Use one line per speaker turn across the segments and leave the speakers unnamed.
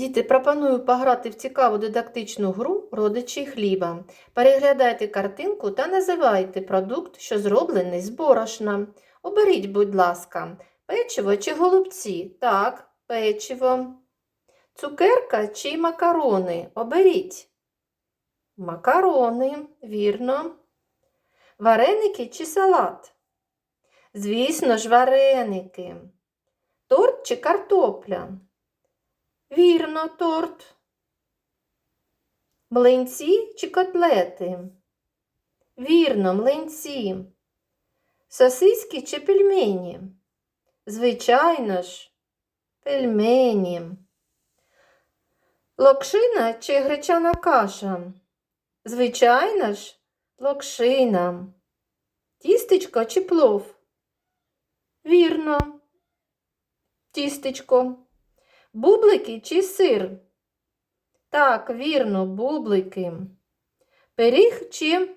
Діти, пропоную пограти в цікаву дидактичну гру родичі хліба. Переглядайте картинку та називайте продукт, що зроблений з борошна. Оберіть, будь ласка, печиво чи голубці? Так, печиво. Цукерка чи макарони? Оберіть. Макарони, вірно. Вареники чи салат? Звісно ж, вареники. Торт чи картопля? Вірно, торт. Млинці чи котлети? Вірно, млинці. Сосиски чи пельмені? Звичайно ж, пельмені. Локшина чи гречана каша? Звичайно ж, локшина. Тістечко чи плов? Вірно, тістечко. Бублики чи сир? Так, вірно, бублики. Пиріг чи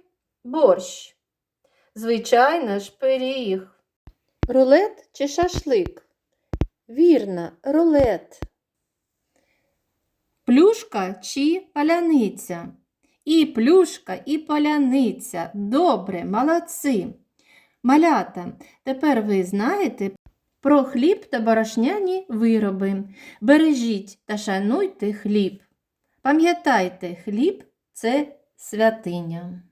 борщ? Звичайно ж, пиріг. Рулет чи шашлик? Вірно, рулет. Плюшка чи паляниця? І плюшка, і паляниця. Добре, молодці. Малята, тепер ви знаєте про хліб та борошняні вироби. Бережіть та шануйте хліб. Пам'ятайте, хліб це святиня.